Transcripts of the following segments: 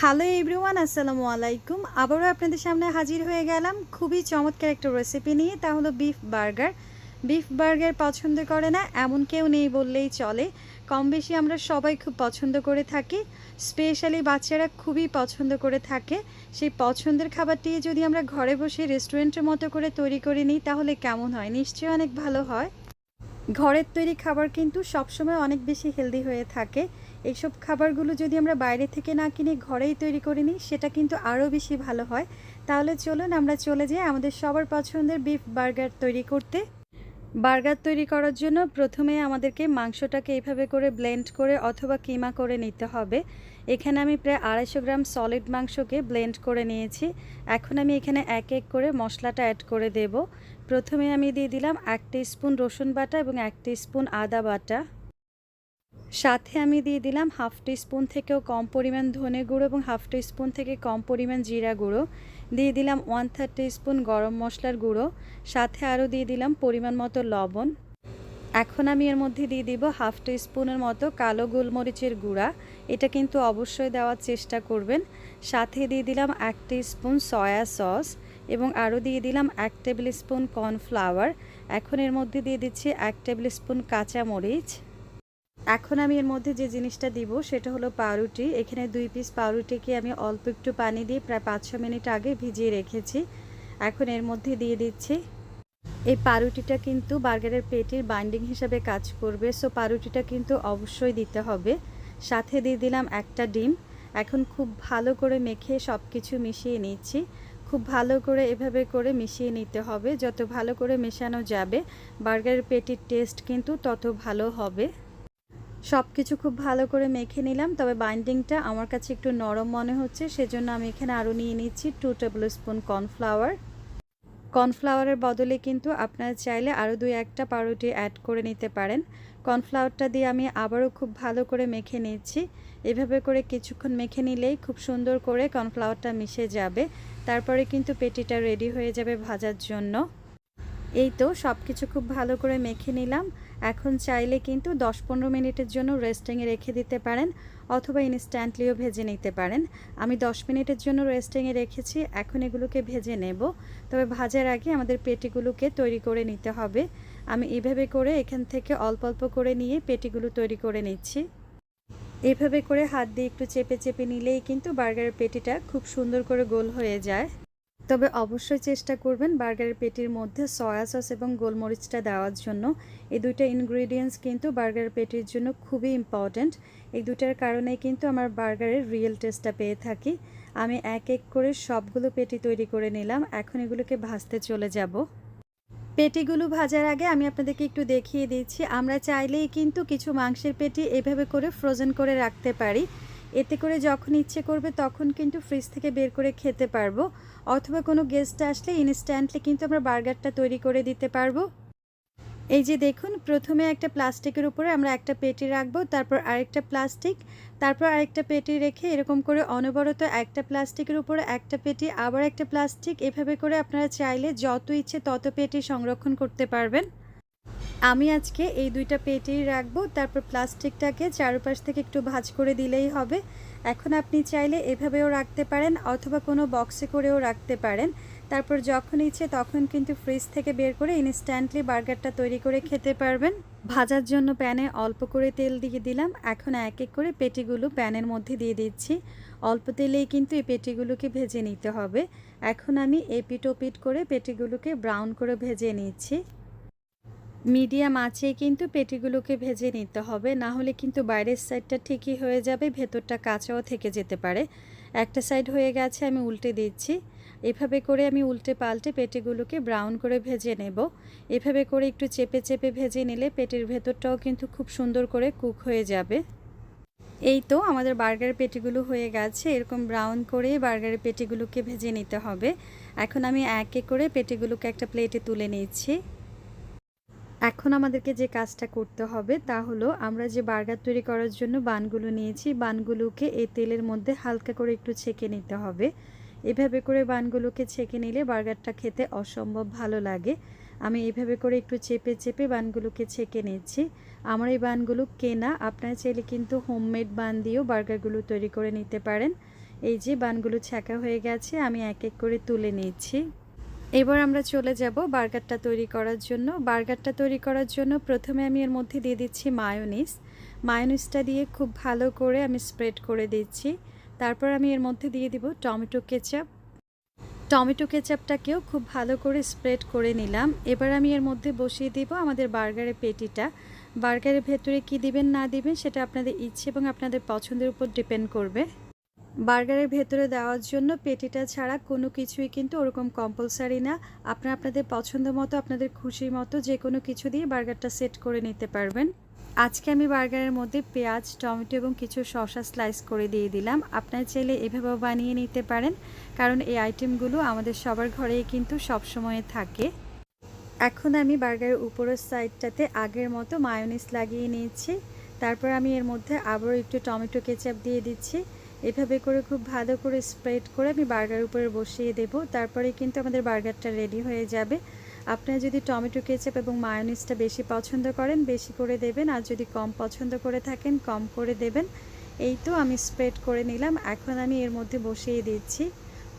Hello everyone আসসালামু আলাইকুম। আবারও আপনাদের সামনে হাজির হয়ে গেলাম। খুবই চমৎকার একটা রেসিপি নিয়ে। তা হলো বিফ বার্গার বিফ বার্গার পছন্দ করে না, এমন কেউ নেই বললেই চলে। কম বেশি আমরা সবাই খুব পছন্দ করে থাকি। স্পেশালি বাচ্চারা খুবই পছন্দ করে থাকে। সেই পছন্দের খাবারটি যদি আমরা ঘরে বসে রেস্টুরেন্টের মতো করে তৈরি করে নিই, তাহলে কেমন হয়? নিশ্চয়ই অনেক ভালো হয়। ঘরের তৈরি খাবার কিন্তু সবসময় অনেক বেশি হেলদি হয়ে থাকে। এইসব খাবারগুলো যদি আমরা বাইরে থেকে না কিনে ঘরেই তৈরি করে নিই, সেটা কিন্তু আরও বেশি ভালো হয়। তাহলে চলুন আমরা চলে যাই আমাদের সবার পছন্দের বিফ বার্গার তৈরি করতে। বার্গার তৈরি করার জন্য প্রথমে আমাদেরকে মাংসটাকে এইভাবে করে ব্লেন্ড করে অথবা কিমা করে নিতে হবে। এখানে আমি প্রায় আড়াইশো গ্রাম সলিড মাংসকে ব্লেন্ড করে নিয়েছি। এখন আমি এখানে এক এক করে মশলাটা অ্যাড করে দেব। প্রথমে আমি দিয়ে দিলাম এক স্পুন রসুন বাটা এবং এক স্পুন আদা বাটা। সাথে আমি দিয়ে দিলাম হাফ স্পুন থেকেও কম পরিমাণ ধনে গুঁড়ো এবং হাফ স্পুন থেকে কম পরিমাণ জিরা গুঁড়ো। দিয়ে দিলাম ওয়ান থার্টি স্পুন গরম মশলার গুঁড়ো। সাথে আরও দিয়ে দিলাম পরিমাণ মতো লবণ। এখন আমি এর মধ্যে দিয়ে দিব হাফ টি স্পুনের মতো কালো গোলমরিচের গুঁড়া। এটা কিন্তু অবশ্যই দেওয়ার চেষ্টা করবেন। সাথে দিয়ে দিলাম এক স্পুন সয়া সস এবং আরও দিয়ে দিলাম এক টেবিল স্পুন কর্নফ্লাওয়ার। এখন এর মধ্যে দিয়ে দিচ্ছি এক টেবিল স্পুন কাঁচা মরিচ এখন আমি এর মধ্যে যে জিনিসটা দিব সেটা হলো পাউরুটি। এখানে দুই পিস পাউরুটিকে আমি অল্প একটু পানি দিয়ে প্রায় পাঁচ ছ মিনিট আগে ভিজিয়ে রেখেছি। এখন এর মধ্যে দিয়ে দিচ্ছি। এই পাউরুটিটা কিন্তু বার্গারের পেটির বাইন্ডিং হিসাবে কাজ করবে সো পাউরুটিটা কিন্তু অবশ্যই দিতে হবে। সাথে দিয়ে দিলাম একটা ডিম। এখন খুব ভালো করে মেখে সব কিছু মিশিয়ে নিচ্ছি। খুব ভালো করে এভাবে করে মিশিয়ে নিতে হবে। যত ভালো করে মেশানো যাবে, বার্গারের পেটির টেস্ট কিন্তু তত ভালো হবে। সব কিছু খুব ভালো করে মেখে নিলাম, তবে বাইন্ডিংটা আমার কাছে একটু নরম মনে হচ্ছে, সেজন্য আমি এখানে আরও নিয়ে নিচ্ছি টু টেবিল স্পুন কর্নফ্লাওয়ার কর্নফ্লাওয়ারের বদলে কিন্তু আপনারা চাইলে আরও দুই একটা পাউরুটি অ্যাড করে নিতে পারেন। কর্নফ্লাওয়ারটা দিয়ে আমি আবারও খুব ভালো করে মেখে নিচ্ছি। এভাবে করে কিছুক্ষণ মেখে নিলেই খুব সুন্দর করে কর্নফ্লাওয়ারটা মিশে যাবে। তারপরে কিন্তু পেটিটা রেডি হয়ে যাবে ভাজার জন্য। এই তো সব কিছু খুব ভালো করে মেখে নিলাম। এখন চাইলে কিন্তু দশ পনেরো মিনিটের জন্য রেস্টিংয়ে রেখে দিতে পারেন অথবা ইনস্ট্যান্টলিও ভেজে নিতে পারেন। আমি দশ মিনিটের জন্য রেস্টিংয়ে রেখেছি, এখন এগুলোকে ভেজে নেব। তবে ভাজার আগে আমাদের পেটিগুলোকে তৈরি করে নিতে হবে। আমি এভাবে করে এখান থেকে অল্প অল্প করে নিয়ে পেটিগুলো তৈরি করে নিচ্ছি। এভাবে করে হাত দিয়ে একটু চেপে চেপে নিলেই কিন্তু বার্গারের পেটিটা খুব সুন্দর করে গোল হয়ে যায়। তবে অবশ্যই চেষ্টা করবেন বার্গারের পেটির মধ্যে সয়া সস এবং গোলমরিচটা দেওয়ার জন্য। এই দুইটা ইনগ্রিডিয়েন্টস কিন্তু বার্গারের পেটির জন্য খুবই ইম্পর্ট্যান্ট এই দুটার কারণে কিন্তু আমার বার্গারের রিয়েল টেস্টটা পেয়ে থাকি। আমি এক এক করে সবগুলো পেটি তৈরি করে নিলাম। এখন এগুলোকে ভাজতে চলে যাব। পেটিগুলো ভাজার আগে আমি আপনাদেরকে একটু দেখিয়ে দিচ্ছি। আমরা চাইলেই কিন্তু কিছু মাংসের পেটি এভাবে করে ফ্রোজেন করে রাখতে পারি। এতে করে যখন ইচ্ছে করবে তখন কিন্তু ফ্রিজ থেকে বের করে খেতে পারব। অথবা কোনো গেস্ট আসলে ইনস্ট্যান্টলি কিন্তু আমরা বার্গারটা তৈরি করে দিতে পারব। এই যে দেখুন, প্রথমে একটা প্লাস্টিকের উপরে আমরা একটা পেটি রাখব, তারপর আরেকটা প্লাস্টিক, তারপর আরেকটা পেটি রেখে এরকম করে অনবরত একটা প্লাস্টিকের উপরে একটা পেটি, আবার একটা প্লাস্টিক, এভাবে করে আপনারা চাইলে যত ইচ্ছে তত পেটি সংরক্ষণ করতে পারবেন। আমি আজকে এই দুইটা পেটেই রাখব, তারপর প্লাস্টিকটাকে চারপাশ থেকে একটু ভাজ করে দিলেই হবে। এখন আপনি চাইলে এভাবেও রাখতে পারেন অথবা কোনো বক্সে করেও রাখতে পারেন। তারপর যখন ইচ্ছে তখন কিন্তু ফ্রিজ থেকে বের করে ইনস্ট্যান্টলি বার্গারটা তৈরি করে খেতে পারবেন। ভাজার জন্য প্যানে অল্প করে তেল দিয়ে দিলাম। এখন এক এক করে পেটিগুলো প্যানের মধ্যে দিয়ে দিচ্ছি। অল্প তেলেই কিন্তু এই পেটিগুলোকে ভেজে নিতে হবে। এখন আমি এপিট ওপিট করে পেটিগুলোকে ব্রাউন করে ভেজে নিচ্ছি। মিডিয়াম আঁচে কিন্তু পেটিগুলোকে ভেজে নিতে হবে, না হলে কিন্তু বাইরের সাইডটা ঠিকই হয়ে যাবে, ভেতরটা কাঁচাও থেকে যেতে পারে। একটা সাইড হয়ে গেছে, আমি উল্টে দিচ্ছি। এভাবে করে আমি উল্টে পাল্টে পেটিগুলোকে ব্রাউন করে ভেজে নেব। এভাবে করে একটু চেপে চেপে ভেজে নিলে পেটির ভেতরটাও কিন্তু খুব সুন্দর করে কুক হয়ে যাবে। এই তো আমাদের বার্গারের পেটিগুলো হয়ে গেছে, এরকম ব্রাউন করে বার্গারের পেটিগুলোকে ভেজে নিতে হবে। এখন আমি এক এক করে পেটিগুলোকে একটা প্লেটে তুলে নিচ্ছি। এখন আমাদেরকে যে কাজটা করতে হবে তা হলো আমরা যে বার্গার তৈরি করার জন্য বানগুলো নিয়েছি, বানগুলোকে এই তেলের মধ্যে হালকা করে একটু ছেঁকে নিতে হবে। এভাবে করে বানগুলোকে ছেঁকে নিলে বার্গারটা খেতে অসম্ভব ভালো লাগে। আমি এভাবে করে একটু চেপে চেপে বানগুলোকে ছেঁকে নিচ্ছি। আমার এই বানগুলো কেনা, আপনারা চাইলে কিন্তু হোমমেড বান দিয়েও বার্গারগুলো তৈরি করে নিতে পারেন। এই যে বানগুলো ছ্যাঁকা হয়ে গেছে, আমি এক এক করে তুলে নিচ্ছি। এবার আমরা চলে যাব বার্গারটা তৈরি করার জন্য। বার্গারটা তৈরি করার জন্য প্রথমে আমি এর মধ্যে দিয়ে দিচ্ছি মায়োনিস। মায়োনিসটা দিয়ে খুব ভালো করে আমি স্প্রেড করে দিচ্ছি। তারপর আমি এর মধ্যে দিয়ে দিব টমেটো কেচাপ। টমেটো কেচাপটাকেও খুব ভালো করে স্প্রেড করে নিলাম। এবার আমি এর মধ্যে বসিয়ে দিব আমাদের বার্গারের পেটিটা। বার্গারের ভেতরে কি দিবেন না দিবেন সেটা আপনাদের ইচ্ছে এবং আপনাদের পছন্দের উপর ডিপেন্ড করবে। বার্গারের ভেতরে দেওয়ার জন্য পেটিটা ছাড়া কোনো কিছুই কিন্তু ওরকম কম্পালসারি না। আপনারা আপনাদের পছন্দ মতো, আপনাদের খুশি মতো যে কোনো কিছু দিয়ে বার্গারটা সেট করে নিতে পারবেন। আজকে আমি বার্গারের মধ্যে পেঁয়াজ, টমেটো এবং কিছু শসা স্লাইস করে দিয়ে দিলাম। আপনার চাইলে এভাবেও বানিয়ে নিতে পারেন, কারণ এই আইটেমগুলো আমাদের সবার ঘরেই কিন্তু সবসময় থাকে। এখন আমি বার্গারের উপরের সাইডটাতে আগের মতো মায়োনিস লাগিয়ে নিয়েছি তারপর আমি এর মধ্যে আবারও একটু টমেটো কেচাপ দিয়ে দিচ্ছি। এভাবে করে খুব ভালো করে স্প্রেড করে আমি বার্গার উপরে বসিয়ে দেব। তারপরে কিন্তু আমাদের বার্গারটা রেডি হয়ে যাবে। আপনারা যদি টমেটো কেচাপ এবং মায়োনিজটা বেশি পছন্দ করেন, বেশি করে দেবেন। আর যদি কম পছন্দ করে থাকেন, কম করে দেবেন। এই তো আমি স্প্রেড করে নিলাম। এখন আমি এর মধ্যে বসিয়ে দিচ্ছি।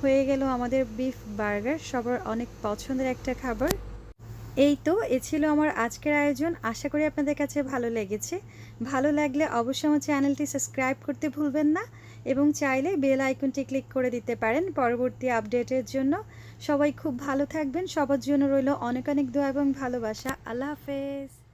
হয়ে গেল আমাদের বিফ বার্গার সবার অনেক পছন্দের একটা খাবার। এই তো, এ ছিল আমার আজকের আয়োজন। আশা করি আপনাদের কাছে ভালো লেগেছে। ভালো লাগলে অবশ্যই আমার চ্যানেলটি সাবস্ক্রাইব করতে ভুলবেন না। এবং চাইলে বেল আইকনটি ক্লিক করে দিতে পারেন। পরবর্তী আপডেটের জন্য সবাই খুব ভালো থাকবেন। সবার জন্য রইল অনেক অনেক দোয়া এবং ভালোবাসা। আল্লাহ হাফেজ।